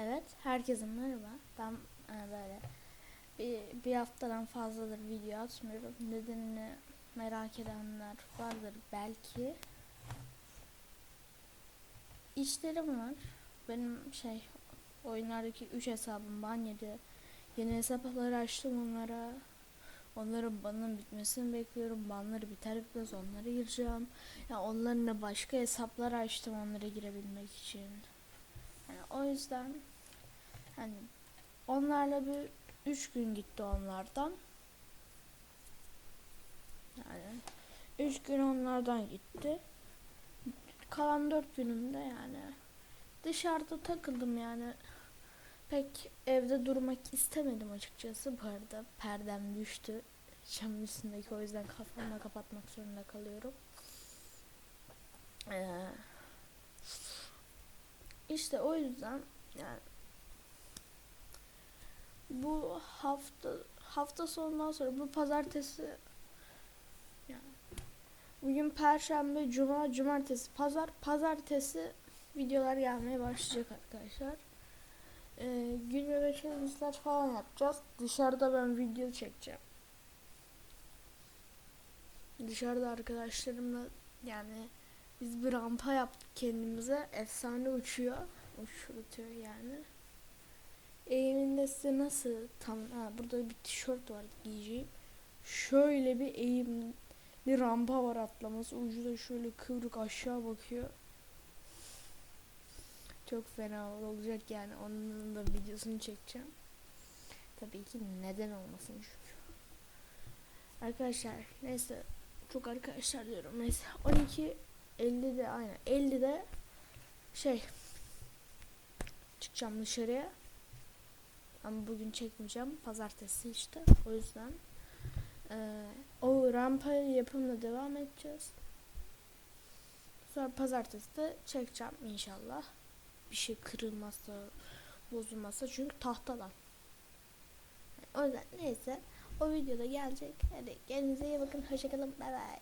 Evet, herkese merhaba. Ben e, böyle bir, bir haftadan fazladır video atmıyorum. Nedenini merak edenler vardır belki. İşlerim var. Benim şey oyunlardaki 3 hesabım ban yedi. Yeni hesapları açtım onlara. Onların banının bitmesini bekliyorum. Banları biter bitmez onlara gireceğim. Ya onların da başka hesaplar açtım onlara girebilmek için. Yani o yüzden hani onlarla bir üç gün gitti onlardan. Yani üç gün onlardan gitti. Kalan dört günümde yani dışarıda takıldım yani. Pek evde durmak istemedim açıkçası. Bu arada perdem düştü. Camın üstündeki o yüzden kafamla kapatmak zorunda kalıyorum. Ee, işte o yüzden yani bu hafta hafta sonundan sonra bu pazartesi yani bugün perşembe, cuma, cumartesi, pazar, pazartesi videolar gelmeye başlayacak arkadaşlar. Ee, gün challenge'lar falan yapacağız. Dışarıda ben video çekeceğim. Dışarıda arkadaşlarımla yani biz bir rampa yaptık kendimize. Efsane uçuyor. Uçurutuyor yani. Eğiminde size nasıl tam ha, burada bir tişört var giyeceğim. Şöyle bir eğimli rampa var atlaması. Ucu da şöyle kıvrık aşağı bakıyor. Çok fena olacak yani. Onun da videosunu çekeceğim. Tabii ki neden olmasın çünkü. Arkadaşlar neyse çok arkadaşlar diyorum. Neyse 12 50'de aynen 50'de şey çıkacağım dışarıya. Ama bugün çekmeyeceğim. Pazartesi işte. O yüzden eee, o rampa yapımına devam edeceğiz. Sonra pazartesi de çekeceğim inşallah. Bir şey kırılmazsa, bozulmazsa çünkü tahtadan. O yüzden neyse o videoda gelecek. Hadi kendinize iyi bakın. Hoşçakalın. Bay bay.